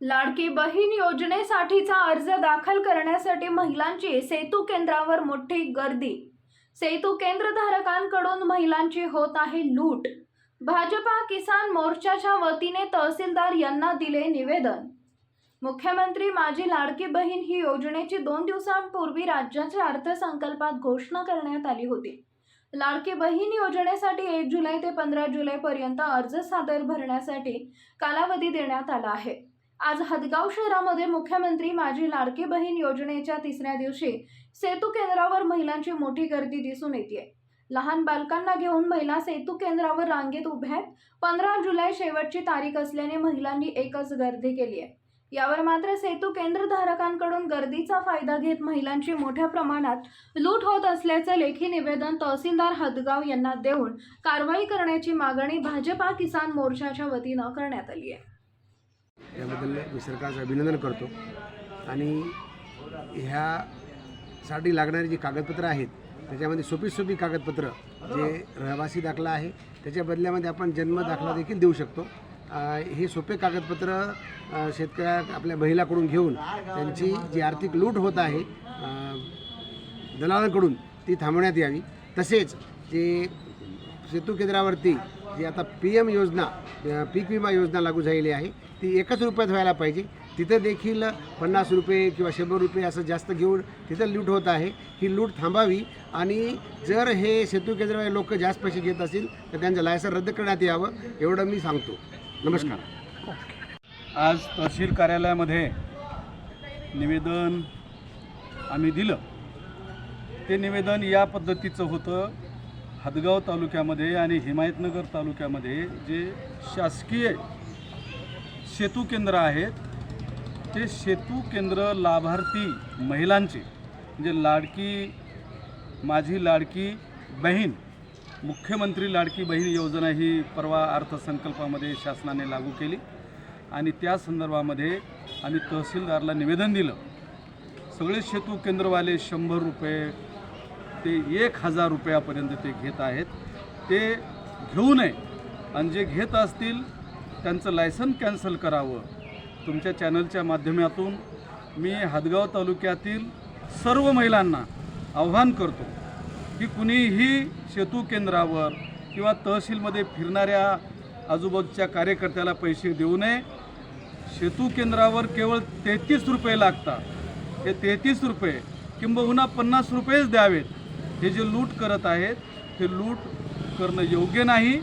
लाडकी बहीण योजनेसाठीचा अर्ज दाखल करण्यासाठी महिलांची सेतू केंद्रावर मोठी गर्दी. सेतू केंद्रधारकांकडून महिलांची होत आहे लूट. भाजपा किसान मोर्चाच्या वतीने तहसीलदार यांना दिले निवेदन. मुख्यमंत्री माझी लाडकी बहीण ही योजनेची दोन दिवसांपूर्वी राज्याच्या अर्थसंकल्पात घोषणा करण्यात आली होती. लाडकी बहीण योजनेसाठी एक जुलै ते पंधरा जुलैपर्यंत अर्ज सादर भरण्यासाठी कालावधी देण्यात आला आहे. आज हदगाव शहरामध्ये मुख्यमंत्री माझी लाडकी बहीण योजनेच्या तिसऱ्या दिवशी सेतू केंद्रावर महिलांची मोठी गर्दी दिसून येते लहान बालकांना घेऊन महिला सेतू केंद्रावर रांगेत उभ्या आहेत. पंधरा जुलै शेवटची तारीख असल्याने महिलांनी एकच गर्दी केली आहे. यावर मात्र सेतू केंद्रधारकांकडून गर्दीचा फायदा घेत महिलांची मोठ्या प्रमाणात लूट होत असल्याचे लेखी निवेदन तहसीलदार हदगाव यांना देऊन कारवाई करण्याची मागणी भाजपा किसान मोर्चाच्या वतीनं करण्यात आली आहे. याबद्दल मी सरकारचं अभिनंदन करतो. आणि ह्यासाठी लागणारी जी कागदपत्रं आहेत त्याच्यामध्ये सोपी सोपी कागदपत्रं जे रहिवासी दाखला आहे त्याच्या बदल्यामध्ये आपण जन्म दाखला देखील देऊ शकतो. हे सोपे कागदपत्र शेतकऱ्या आपल्या महिलाकडून घेऊन त्यांची जी आर्थिक लूट होत आहे दलालांकडून ती थांबवण्यात यावी. तसेच जे सेतू केंद्रावरती जी आता पी एम योजना पीक विमा योजना लागू झालेली आहे. ती एकच रुपयात व्हायला पाहिजे. तिथं देखील पन्नास रुपये किंवा शंभर रुपये असं जास्त घेऊन तिथं लूट होत आहे. ही लूट थांबावी आणि जर हे सेतू केंद्रावर लोक जास्त पैसे घेत असतील तर त्यांचं लायसन रद्द करण्यात यावं एवढं मी सांगतो. नमस्कार. आज तहसील कार्यालयामध्ये निवेदन आम्ही दिलं. ते निवेदन या पद्धतीचं होतं. हदगाव तालुक्यामध्ये आणि हिमायतनगर तालुक्यामध्ये जे शासकीय सेतू केंद्र आहेत ते सेतू केंद्र लाभार्थी महिलांचे म्हणजे लाडकी माझी लाडकी बहीण मुख्यमंत्री लाडकी बहीण योजना ही परवा अर्थसंकल्पामध्ये शासनाने लागू केली. आणि त्या संदर्भामध्ये आम्ही तहसीलदारला निवेदन दिलं सगळे सेतू केंद्रवाले शंभर रुपये ते एक हजार रुपयापर्यंत ते घेत आहेत. ते घेऊ नये. आणि जे घेत असतील त्यांचं लायसन कॅन्सल करावं. तुमच्या चॅनलच्या माध्यमातून मी हदगाव तालुक्यातील सर्व महिलांना आव्हान करतो की कुणीही सेतू केंद्रावर किंवा तहसीलमध्ये फिरणाऱ्या आजूबाजूच्या कार्यकर्त्याला पैसे देऊ नये. सेतू केंद्रावर केवळ तेहतीस रुपये लागतात. हे तेहतीस रुपये किंबहुना पन्नास रुपयेच द्यावेत. हे जे लूट करत आहेत हे लूट करणं योग्य नाही.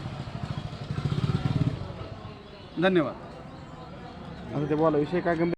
धन्यवाद. आता ते बोला विषय काय गंभीर